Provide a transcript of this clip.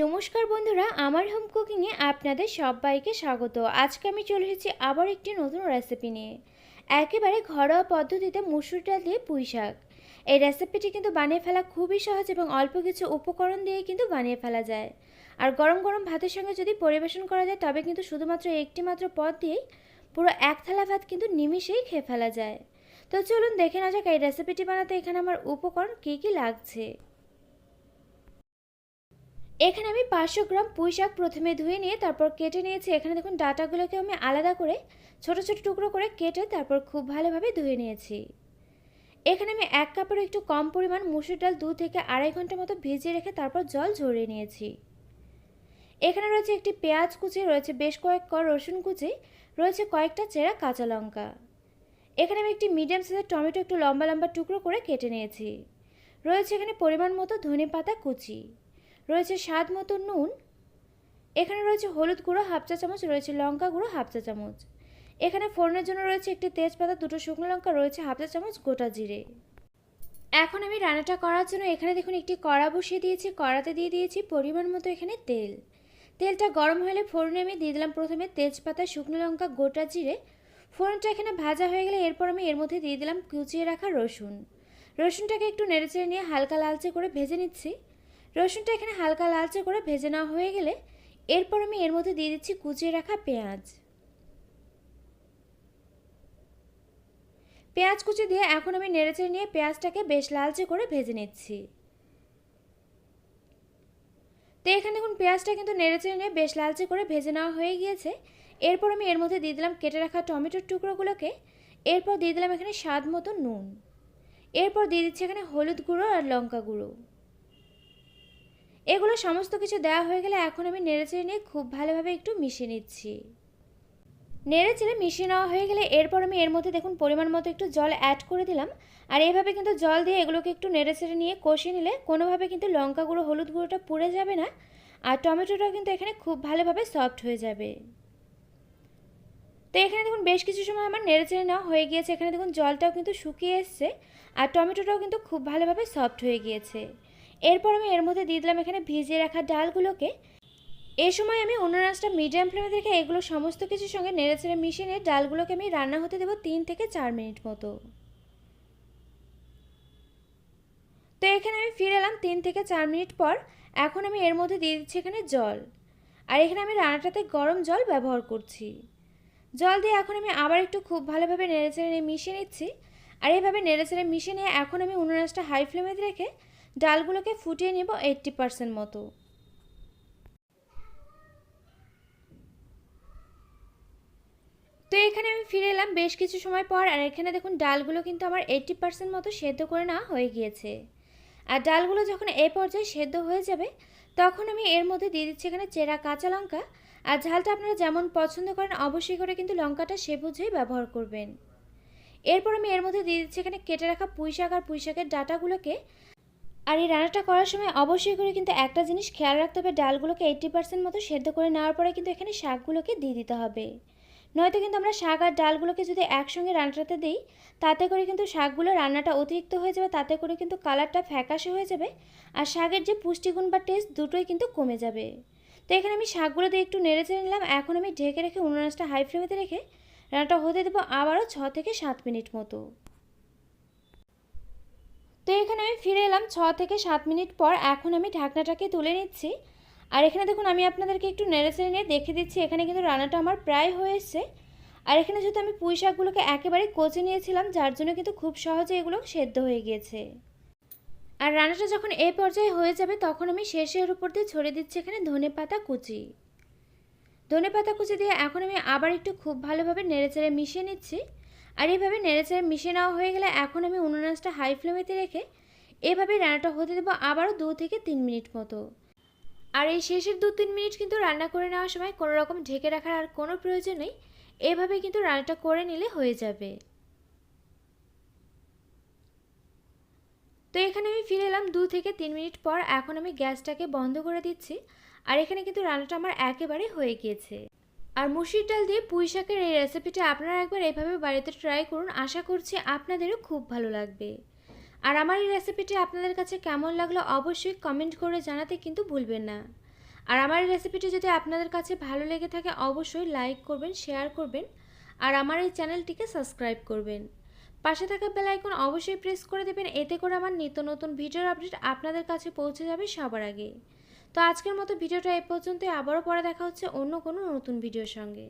নমস্কার বন্ধুরা, আমার হোম কুকিংয়ে আপনাদের সবাইকে স্বাগত। আজকে আমি চলে এসেছি আবার একটি নতুন রেসিপি নিয়ে। একেবারে ঘরোয়া পদ্ধতিতে মুসুর ডাল দিয়ে পুঁই শাক। এই রেসিপিটি কিন্তু বানিয়ে ফেলা খুবই সহজ এবং অল্প কিছু উপকরণ দিয়ে কিন্তু বানিয়ে ফেলা যায়। আর গরম গরম ভাতের সঙ্গে যদি পরিবেশন করা যায়, তবে কিন্তু শুধুমাত্র একটি মাত্র পদ দিয়েই পুরো এক থালা ভাত কিন্তু নিমিষেই খেয়ে ফেলা যায়। তো চলুন দেখে না যাক, এই রেসিপিটি বানাতে এখানে আমার উপকরণ কী কী লাগছে। এখানে আমি পাঁচশো গ্রাম পুঁই শাক প্রথমে ধুয়ে নিয়ে তারপর কেটে নিয়েছি। এখানে দেখুন ডাটাগুলোকে আমি আলাদা করে, ছোট ছোট টুকরো করে কেটে তারপর খুব ভালোভাবে ধুয়ে নিয়েছি। এখানে আমি এক কাপের একটু কম পরিমাণ মুসুর ডাল দু থেকে আড়াই ঘণ্টা মতো ভিজিয়ে রেখে তারপর জল ঝরিয়ে নিয়েছি। এখানে রয়েছে একটি পেঁয়াজ কুচি, রয়েছে বেশ কয়েক কর রসুন কুচি, রয়েছে কয়েকটা চেরা কাঁচা লঙ্কা। এখানে আমি একটি মিডিয়াম সাইজের টমেটো একটু লম্বা লম্বা টুকরো করে কেটে নিয়েছি। রয়েছে এখানে পরিমাণ মতো ধনে পাতা কুচি। রয়েছে স্বাদ মতো নুন। এখানে রয়েছে হলুদ গুঁড়ো, হাফ চা চামচ, রয়েছে লঙ্কা গুঁড়ো, হাফ চা চামচ। এখানে ফোড়নের জন্য রয়েছে একটি তেজপাতা, দুটো শুকনো লঙ্কা, রয়েছে হাফ চা চামচ গোটা জিরে। এখন আমি রান্নাটা করার জন্য এখানে দেখুন একটি কড়া বসিয়ে দিয়েছি, কড়াতে দিয়ে দিয়েছি পরিমাণ মতো এখানে তেল। তেলটা গরম হলে ফোড়নে আমি দিয়ে দিলাম প্রথমে তেজপাতা, শুকনো লঙ্কা, গোটা জিরে। ফোড়নটা এখানে ভাজা হয়ে গেলে এরপর আমি এর মধ্যে দিয়ে দিলাম কুচিয়ে রাখা রসুন। রসুনটাকে একটু নেড়েচেড়ে নিয়ে হালকা লালচে করে ভেজে নিচ্ছি। রসুনটা এখানে হালকা লালচে করে ভেজে নেওয়া হয়ে গেলে এরপর আমি এর মধ্যে দিয়ে দিচ্ছি কুচিয়ে রাখা পেঁয়াজ। পেঁয়াজ কুচি দিয়ে এখন আমি নেড়েচেড়ে নিয়ে পেঁয়াজটাকে বেশ লালচে করে ভেজে নিচ্ছি। তো এখানে দেখুন পেঁয়াজটা কিন্তু নেড়েচেড়ে নিয়ে বেশ লালচে করে ভেজে নেওয়া হয়ে গিয়েছে। এরপর আমি এর মধ্যে দিয়ে দিলাম কেটে রাখা টমেটোর টুকরোগুলোকে। এরপর দিয়ে দিলাম এখানে স্বাদ মতো নুন। এরপর দিয়ে দিচ্ছি এখানে হলুদ গুঁড়ো আর লঙ্কা গুঁড়ো। এগুলো সমস্ত কিছু দেওয়া হয়ে গেলে এখন আমি নেড়েচেড়ে নিয়ে খুব ভালোভাবে একটু মিশিয়ে নিচ্ছি। নেড়েচেড়ে মিশিয়ে নেওয়া হয়ে গেলে এরপর আমি এর মধ্যে দেখুন পরিমাণ মতো একটু জল অ্যাড করে দিলাম। আর এভাবে কিন্তু জল দিয়ে এগুলোকে একটু নেড়েচেড়ে নিয়ে কষিয়ে নিলে কোনোভাবে কিন্তু লঙ্কা গুঁড়ো হলুদ গুঁড়োটা পুড়ে যাবে না। আর টমেটোটাও কিন্তু এখানে খুব ভালোভাবে সফট হয়ে যাবে। তো এখানে দেখুন বেশ কিছু সময় আমার নেড়েচেড়ে নেওয়া হয়ে গিয়েছে। এখানে দেখুন জলটাও কিন্তু শুকিয়ে এসছে। আর টমেটোটাও কিন্তু খুব ভালোভাবে সফট হয়ে গিয়েছে। এরপর আমি এর মধ্যে দিয়ে দিলাম এখানে ভিজিয়ে রাখা ডালগুলোকে। এ সময় আমি উনানাসটা মিডিয়াম ফ্লেমে রেখে এগুলো সমস্ত কিছুর সঙ্গে নেড়ে নেড়েচেড়ে মিশিয়ে নিয়ে ডালগুলোকে আমি রান্না হতে দেবো তিন থেকে চার মিনিট মতো। তো এখানে আমি ফিরে এলাম তিন থেকে চার মিনিট পর। এখন আমি এর মধ্যে দিয়ে দিচ্ছি এখানে জল। আর এখানে আমি রান্নাটাতে গরম জল ব্যবহার করছি। জল দিয়ে এখন আমি আবার একটু খুব ভালোভাবে নেড়ে নেড়েচেড়ে নিয়ে মিশিয়ে নিচ্ছি। আর এইভাবে নেড়েচেড়ে মিশিয়ে নিয়ে এখন আমি উনানাসটা হাই ফ্লেমে রেখে ডালগুলোকে ফুটিয়ে নেব এইট্টি পারসেন্ট মতো। তো এখানে আমি ফিরে এলাম বেশ কিছু সময় পর, আর এখানে দেখুন ডালগুলো কিন্তু আমার এইট্টি পারসেন্ট মতো সেদ্ধ করে নেওয়া হয়ে গিয়েছে। আর ডালগুলো যখন এ পর্যায়ে সেদ্ধ হয়ে যাবে, তখন আমি এর মধ্যে দিয়ে দিচ্ছি এখানে চেরা কাঁচা লঙ্কা। আর ঝালটা আপনারা যেমন পছন্দ করেন, অবশ্যই করে কিন্তু লঙ্কাটা সে বুঝেই ব্যবহার করবেন। এরপর আমি এর মধ্যে দিয়ে দিচ্ছি এখানে কেটে রাখা পুঁই শাক আর পুঁই শাকের ডাটাগুলোকে আর এই রান্নাটা করার সময় অবশ্যই করে কিন্তু একটা জিনিস খেয়াল রাখতে হবে, ডালগুলোকে এইট্টি পার্সেন্ট মতো সেদ্ধ করে নেওয়ার পরে কিন্তু এখানে শাকগুলোকে দিয়ে দিতে হবে। নয়তো কিন্তু আমরা শাক আর ডালগুলোকে যদি একসঙ্গে রান্নাটাতে দিই, তাতে করে কিন্তু শাকগুলো রান্নাটা অতিরিক্ত হয়ে যাবে, তাতে করে কিন্তু কালারটা ফ্যাকাশে হয়ে যাবে আর শাকের যে পুষ্টিগুণ বা টেস্ট দুটোই কিন্তু কমে যাবে। তো এখানে আমি শাকগুলো দিয়ে একটু নেড়ে চেড়ে নিলাম, এখন আমি ঢেকে রেখে উনুনাসটা হাই ফ্লেমেতে রেখে রান্নাটা হতে দেবো আবারও ছ থেকে সাত মিনিট মতো। তো এখানে আমি ফিরে এলাম ছ থেকে সাত মিনিট পর। এখন আমি ঢাকনাটাকে তুলে নিচ্ছি। আর এখানে দেখুন, আমি আপনাদেরকে একটু নেড়েচেড়ে নিয়ে দেখে দিচ্ছি। এখানে কিন্তু রান্নাটা আমার প্রায় হয়ে এসছে আর এখানে যেহেতু আমি পুঁই শাকগুলোকে একেবারে কচে নিয়েছিলাম, যার জন্য কিন্তু খুব সহজে এগুলো সেদ্ধ হয়ে গিয়েছে। আর রান্নাটা যখন এই পর্যায়ে হয়ে যাবে, তখন আমি শেষের উপর দিয়ে ছড়িয়ে দিচ্ছি এখানে ধনে পাতা কুচি। ধনে পাতা কুচি দিয়ে এখন আমি আবার একটু খুব ভালোভাবে নেড়েচেড়ে মিশিয়ে নিচ্ছি। আর এইভাবে নেড়েচেড়ে মিশিয়ে নেওয়া হয়ে গেলে এখন আমি উনুনাসটা হাই ফ্লেমেতে রেখে এভাবেই রান্নাটা হতে দেবো আবারও দু থেকে তিন মিনিট মতো। আর এই শেষের দু তিন মিনিট কিন্তু রান্না করে নেওয়ার সময় কোনো রকম ঢেকে রাখার আর কোনো প্রয়োজন নেই, এভাবে কিন্তু রান্নাটা করে নিলে হয়ে যাবে। তো এখানে আমি ফিরে এলাম দু থেকে তিন মিনিট পর, এখন আমি গ্যাসটাকে বন্ধ করে দিচ্ছি, আর এখানে কিন্তু রান্নাটা আমার একেবারে হয়ে গিয়েছে। আর মুসির ডাল দিয়ে পুঁই শাকের এই রেসিপিটা আপনারা একবার এভাবে বাড়িতে ট্রাই করুন। আশা করছি আপনাদেরও খুব ভালো লাগবে। আর আমার এই রেসিপিটি আপনাদের কাছে কেমন লাগল অবশ্যই কমেন্ট করে জানাতে কিন্তু ভুলবেন না। আর আমার এই রেসিপিটি যদি আপনাদের কাছে ভালো লেগে থাকে অবশ্যই লাইক করবেন শেয়ার করবেন, আর আমার এই চ্যানেলটিকে সাবস্ক্রাইব করবেন। পাশে থাকা বেল আইকন অবশ্যই প্রেস করে দেবেন, এতে করে আমার নিত্য নতুন ভিডিওর আপডেট আপনাদের কাছে পৌঁছে যাবে সবার আগে। তো আজকের মতো ভিডিওটা এ পর্যন্তই। আবারও পরে দেখা হচ্ছে অন্য কোনো নতুন ভিডিওর সঙ্গে।